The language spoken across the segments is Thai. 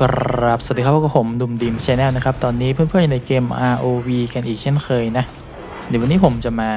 กราบสวัสดีครับพวกบผมดุมดิมชาแนลนะครับ ตอนนี้เพื่อนๆในเกม ROV กันอีกเช่นเคยนะ เดี๋ยววันนี้ผมจะมา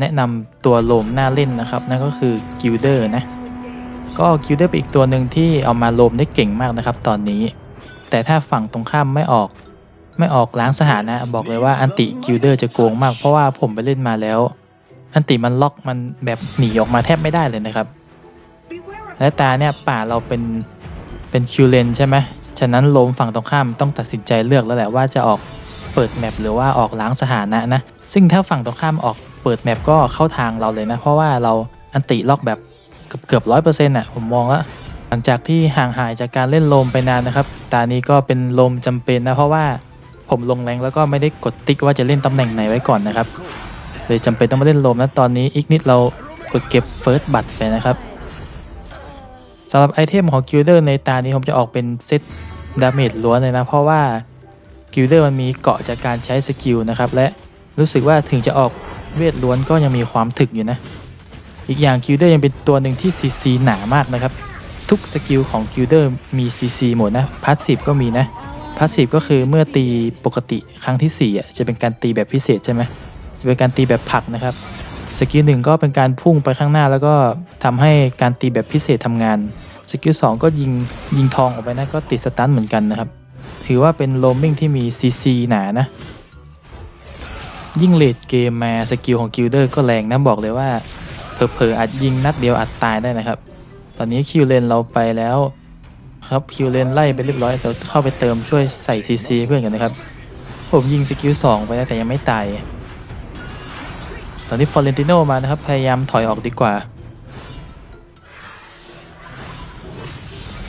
แนะนำตัวโลมหน่าเล่นนะครับ นั่นก็คือ Gilder นะ ก็ Gilder เป็นอีกตัวหนึ่งที่เอามาโลมได้เก่งมากนะครับ ตอนนี้ แต่ถ้าฝั่งตรงข้ามไม่ออกไม่ออกล้างสถานะ บอกเลยว่าอันติ Gilder จะโกงมาก เพราะว่าผมไปเล่นมาแล้ว อันติมันล็อกมันแบบหนีออกมาแทบไม่ได้เลยนะครับ และตาเนี่ยป่าเราเป็นเป็นคิวเลนใช่ไหม ฉะนั้นลมฝั่งตรงข้ามต้องตัดสินใจเลือกแล้วแหละว่าจะออกเปิดแมปหรือว่าออกล้างสถานะนะ ซึ่งถ้าฝั่งตรงข้ามออกเปิดแมปก็เข้าทางเราเลยนะ เพราะว่าเราอันติล็อกแบบเกือบเกือบร้อยเปอร์เซ็นต์อะผมมองแล้วหลังจากที่ห่างหายจากการเล่นลมไปนานนะครับ ตานี้ก็เป็นลมจำเป็นนะเพราะว่าผมลงแรงแล้วก็ไม่ได้กดติ๊กว่าจะเล่นตำแหน่งไหนไว้ก่อนนะครับ เลยจำเป็นต้องมาเล่นลมนะตอนนี้อีกนิดเราฝึกเก็บเฟิร์สบัตรไปนะครับสำหรับไอเทมของกิลเดอร์ในตานี้ผมจะออกเป็นเซต ดาเมจล้วนเลยนะ เพราะว่ากิลเดอร์มันมีเกาะจากการใช้สกิลนะครับ และรู้สึกว่าถึงจะออกเวทล้วนก็ยังมีความถึกอยู่นะ อีกอย่างกิลเดอร์ยังเป็นตัวหนึ่งที่ซีซีหนามากนะครับ ทุกสกิลของกิลเดอร์มีซีซีหมดนะพาสซีฟก็มีนะพาสซีฟก็คือเมื่อตีปกติครั้งที่สี่อะจะเป็นการตีแบบพิเศษใช่ไหมจะเป็นการตีแบบผลักนะครับสกิลหนึ่งก็เป็นการพุ่งไปข้างหน้าแล้วก็ทำให้การตีแบบพิเศษทำงาน สกิลสองก็ยิงยิงทองออกไปนะก็ติดสตันเหมือนกันนะครับ ถือว่าเป็นโลมมิ่งที่มีซีซีหนานะ ยิ่งเลดเกมมาสกิลของกิลเดอร์ก็แรงนะบอกเลยว่าเผลอๆอาจยิงนัดเดียวอาจตายได้นะครับ ตอนนี้คิวเลนเราไปแล้วครับคิวเลนไล่ไปเรียบร้อยเดี๋ยวเข้าไปเติมช่วยใส่ซีซีเพื่อนกันนะครับ ผมยิงสกิลสองไปแล้วแต่ยังไม่ตายตอนนี้ฟอร์เรนติโนมานะครับ พยายามถอยออกดีกว่า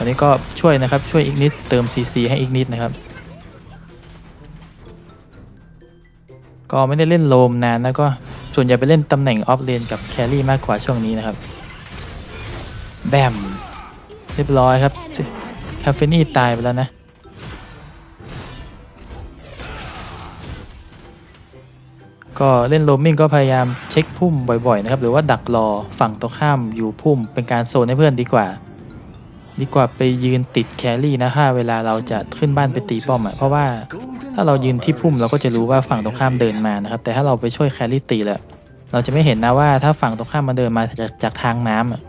ตอนนี้ก็ช่วยนะครับช่วยอีกนิดเติม CC ให้อีกนิดนะครับ ก็ไม่ได้เล่นโลมนานนะก็ส่วนใหญ่ไปเล่นตำแหน่งออฟเลนกับแครี่มากกว่าช่วงนี้นะครับ แบม เรียบร้อยครับคาเฟนี่ตายไปแล้วนะก็เล่นโรมมิ่งก็พยายามเช็คพุ่มบ่อยๆนะครับ หรือว่าดักรอฝั่งตรงข้ามอยู่พุ่มเป็นการโซนให้เพื่อนดีกว่า ดีกว่าไปยืนติดแครี่นะถ้าเวลาเราจะขึ้นบ้านไปตีป้อมอะเพราะว่าถ้าเรายืนที่พุ่มเราก็จะรู้ว่าฝั่งตรงข้ามเดินมานะครับ แต่ถ้าเราไปช่วยแครี่ตีแล้วเราจะไม่เห็นนะว่าถ้าฝั่งตรงข้ามมันเดินมาจากจากทางน้ำอะ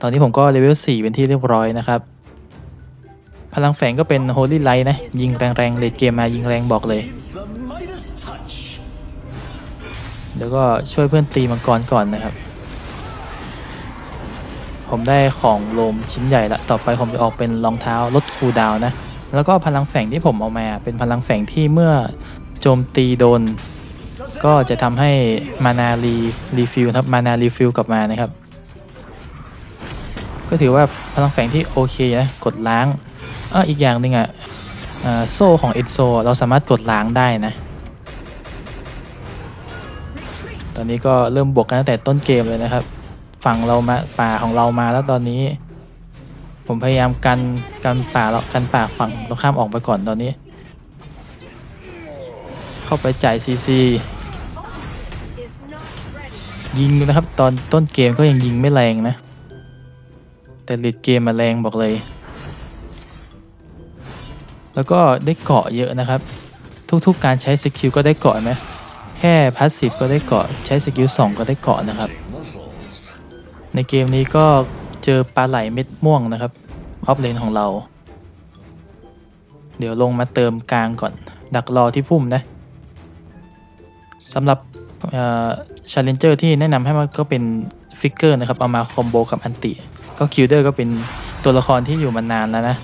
ตอนนี้ผมก็เลเวล4เป็นที่เรียบร้อยนะครับ พลังแฝงก็เป็นโฮลี่ไลท์นะ ยิงแรงๆเลดเกมมายิงแรงบอกเลยเดี๋ยวก็ช่วยเพื่อนตีมังกรก่อนนะครับ ผมได้ของโลมชิ้นใหญ่ละ ต่อไปผมจะออกเป็นรองเท้าลดคูดาวนะ แล้วก็พลังแฝงที่ผมเอามา เป็นพลังแฝงที่เมื่อโจมตีโดน ก็จะทำให้มานารีรีฟิลครับมานารีฟิลกลับมานะครับ ก็ถือว่าพลังแฝงที่โอเคนะกดล้างอ้ออีกอย่างหนึ่งอะอ่าโซ่ของเอ็นโซเราสามารถกดล้างได้นะ ตอนนี้ก็เริ่มบวกกันตั้งแต่ต้นเกมเลยนะครับ ฝั่งเรามาป่าของเรามาแล้วตอนนี้ ผมพยายามกันกันป่าเรากันป่าฝั่งตรงข้ามออกไปก่อนตอนนี้ เข้าไปจ่ายซีซียิงนะครับ ตอนต้นเกมก็ยังยิงไม่แรงนะ แต่เลดเกมมาแรงบอกเลย แล้วก็ได้เกาะเยอะนะครับ ทุกๆการใช้สกิลก็ได้เกาะไหมแค่พาสซีฟก็ได้เกาะใช้สกิล2ก็ได้เกาะนะครับ ในเกมนี้ก็เจอปลาไหลเม็ดม่วงนะครับออฟเลนของเรา เดี๋ยวลงมาเติมกลางก่อน ดักรอที่พุ่มนะสำหรับชาเลนเจอร์ที่แนะนำให้มาก็เป็นฟิกเกอร์นะครับ เอามาคอมโบกับอันติ ก็คิวเดอร์ก็เป็นตัวละครที่อยู่มานานแล้วนะ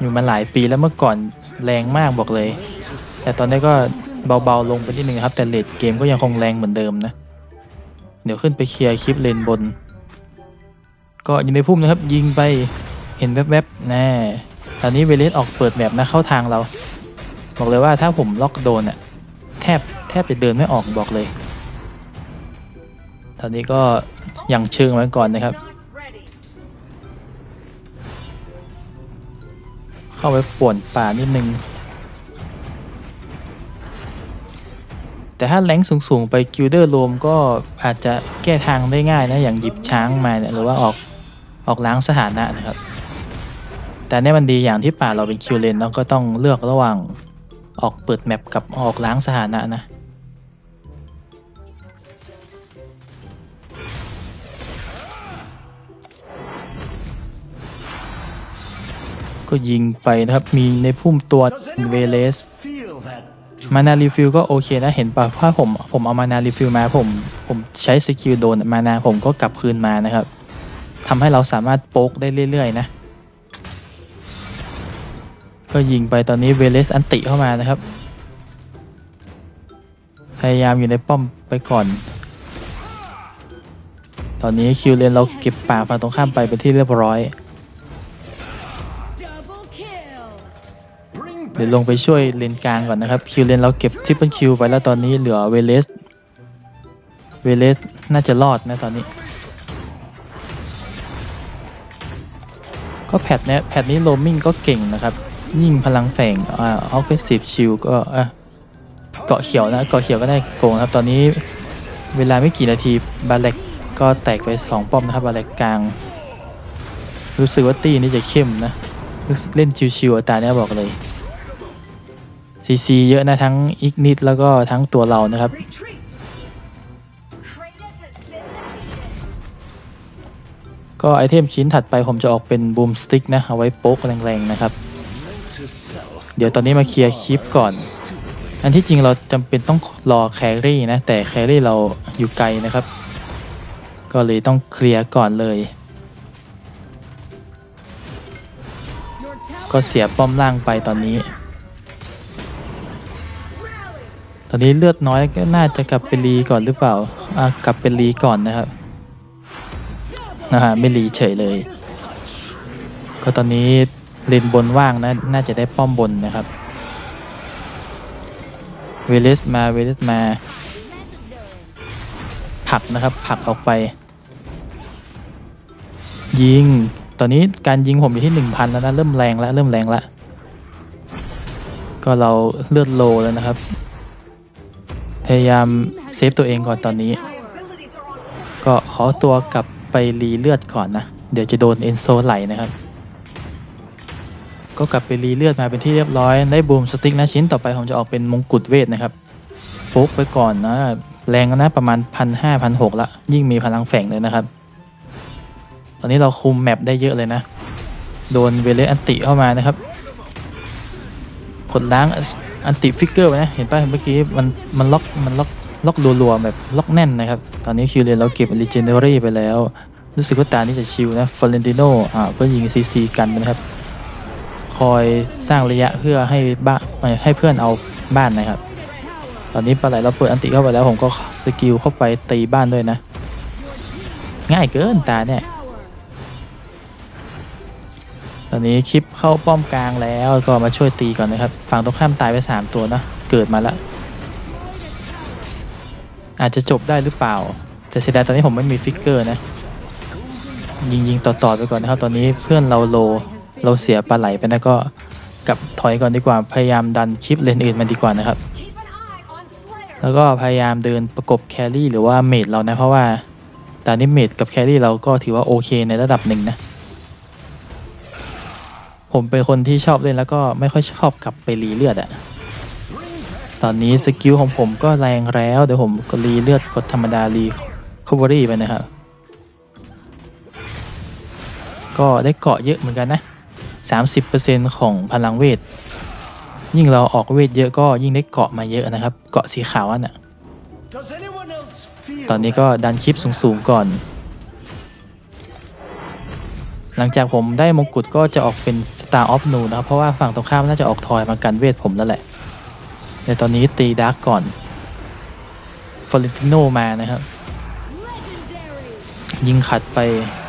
อยู่มาหลายปีแล้วเมื่อก่อนแรงมากบอกเลย แต่ตอนนี้ก็เบาๆลงไปนิดนึงครับ แต่เลดเกมก็ยังคงแรงเหมือนเดิมนะ เดี๋ยวขึ้นไปเคลียร์คลิปเลนบน ก็ยู่ในพุ่มนะครับ ยิงไปเห็นแวบๆแน่ตอนนี้เวเลสออกเปิดแบบนะเข้าทางเรา บอกเลยว่าถ้าผมล็อกโดนอะแทบแทบจะเดินไม่ออกบอกเลย ตอนนี้ก็ยังเชิงไว้ก่อนนะครับ เข้าไปป่วนป่านิดนึงแต่ถ้าแรงสูงๆ ไปกิลเดอร์โลมก็อาจจะแก้ทางได้ง่ายนะ อย่างหยิบช้างมาเนี่ยหรือว่าออก ออกล้างสถานะนะครับ แต่เนี่ยมันดีอย่างที่ป่าเราเป็นคิวเลนเราก็ต้องเลือกระหว่างออกเปิดแมปกับออกล้างสถานะนะก็ยิงไปนะครับ มีในพุ่มตัวเวเลส มานารีฟิลก็โอเคนะ เห็นป่ะถ้าผมผมเอามานารีฟิลมาผม ผมใช้สกิลโดนมานาผมก็กลับคืนมานะครับ ทำให้เราสามารถโป๊กได้เรื่อยๆนะ ก็ยิงไปตอนนี้เวเลสอันติเข้ามานะครับ พยายามอยู่ในป้อมไปก่อน ตอนนี้คิวเลนเราเก็บป่าฝั่งตรงข้ามไปเป็นที่เรียบร้อย เดี๋ยวลงไปช่วยเลนกลางก่อนนะครับ คิวเลนเราเก็บทริปเปิลคิวไปแล้วตอนนี้เหลือเวเลส เวเลสน่าจะรอดนะตอนนี้ ก็แพทเนี้ยแพทนี้โรมมิ่งก็เก่งนะครับ ยิ่งพลังแฝงอ่าออฟเฟนซีฟชิลก็อะเกาะเขียวนะเกาะเขียวก็ได้โกงครับ ตอนนี้เวลาไม่กี่นาทีบาเล็กก็แตกไปสองป้อมนะครับบาเล็กกลาง รู้สึกว่าตีนี่จะเข้มนะรู้สึกเล่นชิวๆอัตราเนี้ยบอกเลยซีซีเยอะนะทั้งอีกนิดแล้วก็ทั้งตัวเรานะครับ ก็ไอเทมชิ้นถัดไปผมจะออกเป็นบูมสติ๊กนะ เอาไว้โป๊กแรงๆนะครับ เดี๋ยวตอนนี้มาเคลียร์คลิปก่อน อันที่จริงเราจำเป็นต้องรอแครี่นะ แต่แครี่เราอยู่ไกลนะครับ ก็เลยต้องเคลียร์ก่อนเลย ก็เสียป้อมล่างไปตอนนี้ ตอนนี้เลือดน้อยก็น่าจะกลับไปรีก่อนหรือเปล่า อะกลับไปรีก่อนนะครับะฮะไม่รีเฉยเลย ก็ตอนนี้เลนบนว่างนะน่าจะได้ป้อมบนนะครับเวเลสมาเวเลสมาผลักนะครับผลักออกไป ยิง ตอนนี้การยิงผมอยู่ที่หนึ่งพันแล้วนะเริ่มแรงแล้วเริ่มแรงแล้วก็เราเลือดโลแล้วนะครับ พยายามเซฟตัวเองก่อนตอนนี้ ก็ขอตัวกลับ ไปรีเลือดก่อนนะ เดี๋ยวจะโดนเอนโซไหลนะครับ ก็กลับไปรีเลือดมาเป็นที่เรียบร้อย ได้บูมสติ๊กนะชิ้นต่อไปผมจะออกเป็นมงกุฎเวทนะครับโป๊กไปก่อนนะ แรงนะประมาณพันห้าพันหกละ ยิ่งมีพลังแฝงเลยนะครับ ตอนนี้เราคุมแมปได้เยอะเลยนะ โดนเวเลสอันติเข้ามานะครับกดล้างอันติฟิกเกอร์ไว้นะ เห็นป่ะเมื่อกี้มันมันล็อกมันล็อก ล็อกรัวๆแบบล็อกแน่นนะครับ ตอนนี้คิวเรนเราเก็บลิเจนเนอรี่ไปแล้ว รู้สึกว่าตานี้จะชิวนะฟอร์เรนติโนอ่าก็ยิงซีซีกันนะครับ คอยสร้างระยะเพื่อให้บ้าให้เพื่อนเอาบ้านนะครับ ตอนนี้ปลาไหลเราเปิดอันติเข้าไปแล้วผมก็สกิลเข้าไปตีบ้านด้วยนะ ง่ายเกินตาเนี่ยตอนนี้คลิปเข้าป้อมกลางแล้วก็มาช่วยตีก่อนนะครับ ฝั่งตรงข้ามตายไปสามตัวนะ เกิดมาแล้ว อาจจะจบได้หรือเปล่า แต่เสียดายตอนนี้ผมไม่มีฟิกเกอร์นะ ยิงยิงต่อๆไปก่อนนะครับ ตอนนี้เพื่อนเราโล เราเสียปลาไหลไปนะก็กลับถอยก่อนดีกว่า พยายามดันคลิปเลนอื่นมันดีกว่านะครับ แล้วก็พยายามเดินประกบแครี่หรือว่าเมดเรานะ เพราะว่าตอนนี้เมดกับแครี่เราก็ถือว่าโอเคในระดับหนึ่งนะผมเป็นคนที่ชอบเล่นแล้วก็ไม่ค่อยชอบกลับไปรีเลือดอะ ตอนนี้สกิลของผมก็แรงแล้ว เดี๋ยวผมก็รีเลือดกดธรรมดารีคอเวอรี่ไปนะครับ ก็ได้เกาะเยอะเหมือนกันนะ 30%ของพลังเวท ยิ่งเราออกเวทเยอะก็ยิ่งได้เกาะมาเยอะนะครับ เกาะสีขาวอันน่ะ ตอนนี้ก็ดันคลิปสูงๆก่อน หลังจากผมได้มงกุฎก็จะออกเป็น Star of Nu นะครับ เพราะว่าฝั่งตรงข้ามน่าจะออกทอยมากันเวทผมแล้วแหละ ในตอนนี้ตีดาร์กก่อนฟอร์เรนติโนมานะครับ ยิงขัดไป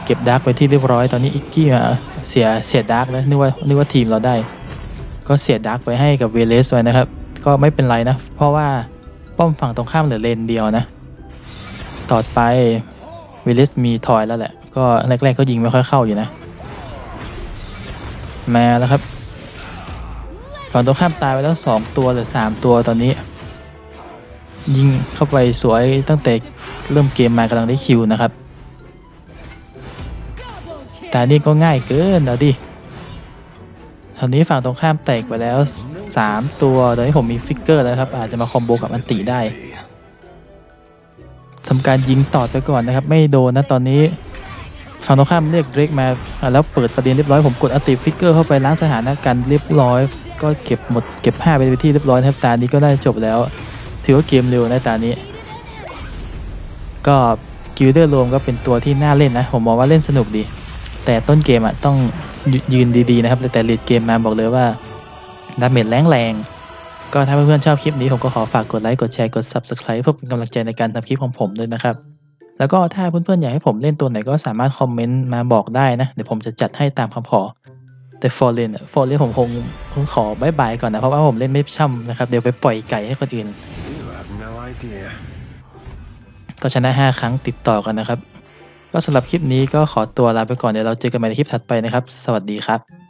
เก็บดาร์กไปที่เรียบร้อย ตอนนี้อิกกี้มาเสียเสียดาร์กแล้วนึกว่านึกว่าทีมเราได้ ก็เสียดาร์กไปให้กับเวเลสไว้นะครับ ก็ไม่เป็นไรนะ เพราะว่าป้อมฝั่งตรงข้ามเหลือเลนเดียวนะ ต่อไปเวเลสมีทอยแล้วแหละ ก็แรกๆก็ยิงไม่ค่อยเข้าอยู่นะ มาแล้วครับ ฝั่งตรงข้ามตายไปแล้วสองตัวหรือสามตัวตอนนี้ ยิงเข้าไปสวยตั้งแต่เริ่มเกมมากำลังได้คิวนะครับ แต่นี่ก็ง่ายเกินเอาดิตอนนี้ฝั่งตรงข้ามแตกไปแล้ว 3 ตัวตอนนี้ผมมีฟิกเกอร์แล้วครับ อาจจะมาคอมโบกับอันติได้ทำการยิงต่อไปก่อนนะครับ ไม่โดนนะตอนนี้ฝั่งตรงข้ามเรียกเดรกมาแล้วเปิดประเด็นเรียบร้อยผมกดอันติฟิกเกอร์เข้าไปล้างสถานะการเรียบร้อย ก็เก็บหมดเก็บ 5 ไปเป็นที่เรียบร้อยนะครับตานี้ก็ได้จบแล้ว ถือว่าเกมเร็วนะตานี้ ก็กิลเดอร์รวมก็เป็นตัวที่น่าเล่นนะ ผมมองว่าเล่นสนุกดี แต่ต้นเกมอะต้องยืนดีๆนะครับ แต่เลดเกมมาบอกเลยว่าดาเมจแรงแรงๆก็ถ้าเพื่อนๆชอบคลิปนี้ผมก็ขอฝากกดไลค์ กดแชร์ กด Subscribe เพื่อเป็นกำลังใจในการทำคลิปของผมด้วยนะครับ แล้วก็ถ้าเพื่อนๆอยากให้ผมเล่นตัวไหนก็สามารถคอมเมนต์มาบอกได้นะ เดี๋ยวผมจะจัดให้ตามคำขอ แต่ฟอร์เรนฟอร์เรนผมคงคงขอบายบายก่อนนะ เพราะว่าผมเล่นไม่ช่ำนะครับ เดี๋ยวไปปล่อยไก่ให้คนอื่น no ก็ชนะ 5 ครั้งติดต่อกันนะครับ ก็สำหรับคลิปนี้ก็ขอตัวลาไปก่อน เดี๋ยวเราเจอกันใหม่ในคลิปถัดไปนะครับ สวัสดีครับ